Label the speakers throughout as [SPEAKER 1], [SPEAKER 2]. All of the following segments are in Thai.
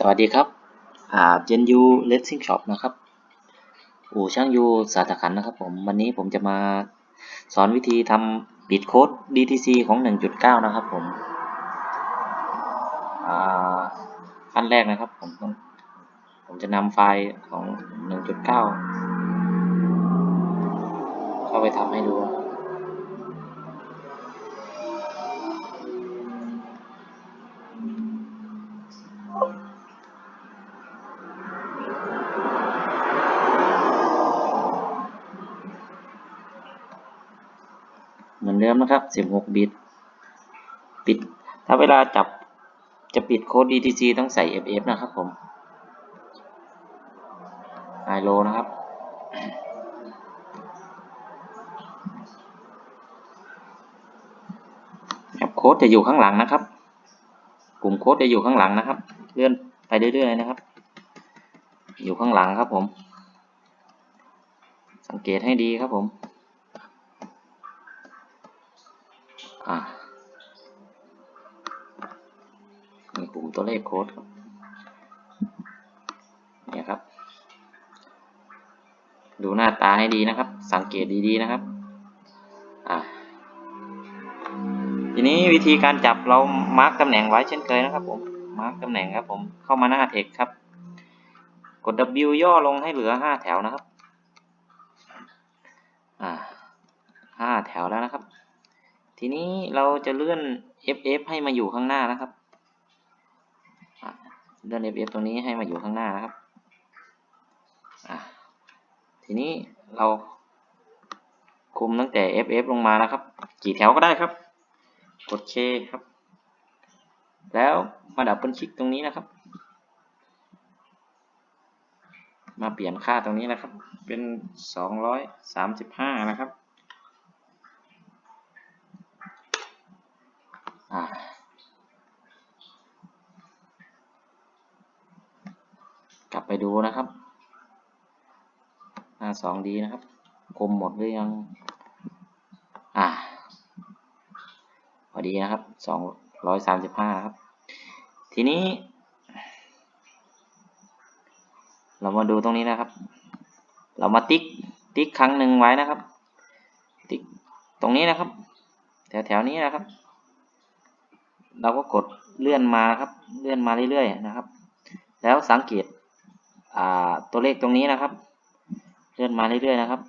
[SPEAKER 1] สวัสดีครับอ่าเจนยูเลสซิ่งช็อปนะครับอู่ช่างยูสาธขันนะครับผมวันนี้ผมจะมาสอนวิธีทำบิตโค้ด DTC ของ 1.9 นะครับผมอ่าขั้นแรกนะครับผมต้องผมจะนำไฟล์ของ 1.9 เข้าไปทำให้ดู อนเดิมนะครับ 16 บิต ปิด ถ้าเวลาจับจะปิดโค้ด DTC ต้องใส่ FF นะครับผม High Low นะครับ โค้ดจะอยู่ข้างหลังนะครับ กลุ่มโค้ดจะอยู่ข้างหลังนะครับ เลื่อนไปเรื่อยๆนะครับ อยู่ข้างหลังครับผม สังเกตให้ดีครับผม อ่ามีกลุ่มตัวเลขโค้ดครับเนี่ยครับ ดูหน้าตาให้ดีนะครับ สังเกตดีๆนะครับ อ่าทีนี้วิธีการจับเรามาร์กตำแหน่งไว้เช่นเคยนะครับผมมาร์กตำแหน่งครับผมเข้ามาหน้าเทคครับ กด W ย่อลงให้เหลือห้าแถวนะครับ อ่าห้าแถวแล้วนะครับ ทีนี้เราจะเลื่อน FF ให้มาอยู่ข้างหน้านะครับเลื่อน FF ตรงนี้ให้มาอยู่ข้างหน้านะครับทีนี้เราคุมตั้งแต่ FF ลงมานะครับ กี่แถวก็ได้ครับ กดเคครับ แล้วมาดับเบิลคลิกตรงนี้นะครับ มาเปลี่ยนค่าตรงนี้นะครับ เป็น 235 นะครับ กลับไปดูนะครับหน้าสองดีนะครับคมหมดหรือยัง อ่า พอดีนะครับสองร้อยสามสิบห้าครับ ทีนี้ เรามาดูตรงนี้นะครับ เรามาติ๊ก ติ๊กครั้งหนึ่งไว้นะครับ ติ๊กตรงนี้นะครับ แถวแถวนี้นะครับ เราก็กดเลื่อนมาครับ เลื่อนมาเรื่อยๆนะครับ แล้วสังเกตตัวเลขตรงนี้นะครับ เลื่อนมาเรื่อยๆนะครับ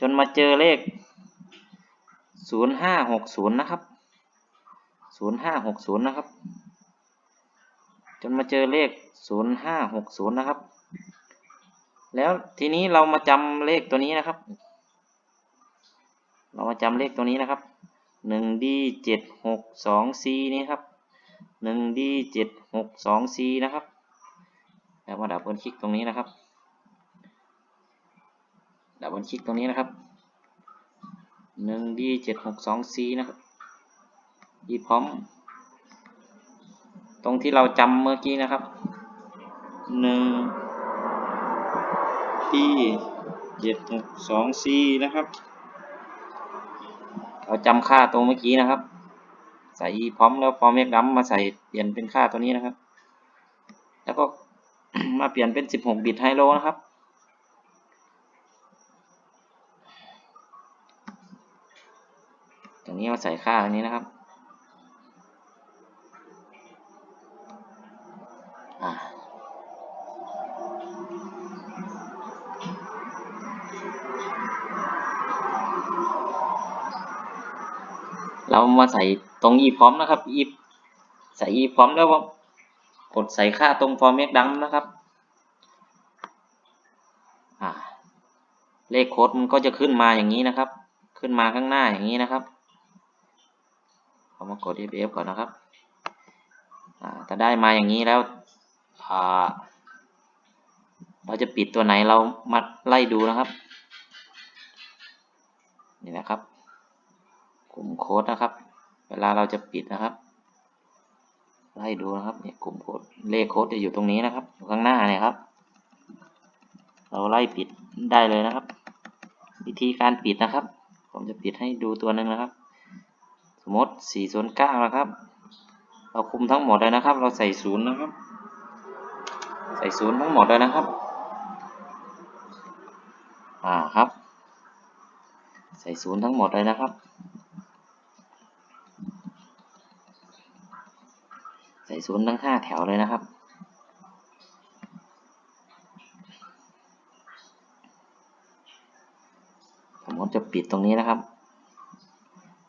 [SPEAKER 1] จนมาเจอเลข 0560 นะครับ 0560 นะครับ จนมาเจอเลข 0560 นะครับ แล้วทีนี้เรามาจำเลขตัวนี้นะครับ เรามาจำเลขตัวนี้นะครับ 1D 762 C นี่ครับ 1D 762 C นะครับแล้วมาดับเบิลคลิกตรงนี้นะครับ ดับเบิลคลิกตรงนี้นะครับ 1D 762 C นะครับดีพร้อม ตรงที่เราจำเมื่อกี้นะครับ 1D 762 C นะครับ เราจำค่าตรงเมื่อกี้นะครับ ใส่พร้อมแล้วพอเมกดัมมาใส่เปลี่ยนเป็นค่าตัวนี้นะครับ แล้วก็มาเปลี่ยนเป็น 16 บิตไฮโลนะครับ ตรงนี้มาใส่ค่าตรงนี้นะครับ เรามาใส่ตรงอีพร้อมนะครับอีใส่อีพร้อมแล้วกดใส่ค่าตรง format ดังนะครับเลขโค้ดมันก็จะขึ้นมาอย่างนี้นะครับ ขึ้นมาข้างหน้าอย่างนี้นะครับเรามากด FF ก่อนนะครับถ้าได้มาอย่างนี้แล้วเราจะปิดตัวไหนเรามาไล่ดูนะครับ นี่นะครับ กลุ่มโค้ดนะครับ เวลาเราจะปิดนะครับไล่ดูนะครับเนี่ยกลุ่มโค้ดเลขโค้ดจะอยู่ตรงนี้นะครับ อยู่ข้างหน้าเนี่ยครับ เราไล่ปิดได้เลยนะครับ วิธีการปิดนะครับ ผมจะปิดให้ดูตัวหนึ่งนะครับ สมมติ 4 0 9 นะครับ เราคุมทั้งหมดเลยนะครับ เราใส่ศูนย์นะครับ ใส่ศูนย์ทั้งหมดเลยนะครับ อ่าครับ ใส่ศูนย์ทั้งหมดเลยนะครับ ส่ศูนย์ทั้งห้าแถวเลยนะครับ ผมก็จะปิดตรงนี้นะครับ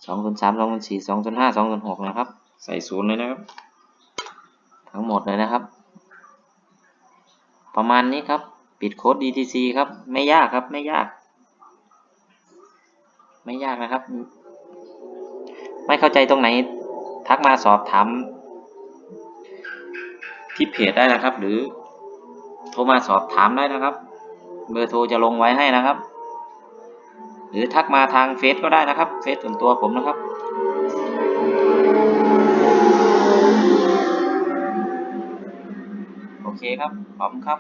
[SPEAKER 1] สองศูนย์สามสองศูนย์สี่สองศูนย์ห้าสองศูนย์หกนะครับ ใส่ศูนย์เลยนะครับ ทั้งหมดเลยนะครับ ประมาณนี้ครับ ปิดโค้ด DTC ครับ ไม่ยากครับ ไม่ยาก ไม่ยากนะครับ ไม่เข้าใจตรงไหนทักมาสอบถาม ที่เพจได้นะครับ หรือโทรมาสอบถามได้นะครับ เบอร์โทรจะลงไว้ให้นะครับ หรือทักมาทางเฟซก็ได้นะครับเฟซส่วนตัวผมนะครับ โอเคครับ ขอบคุณครับ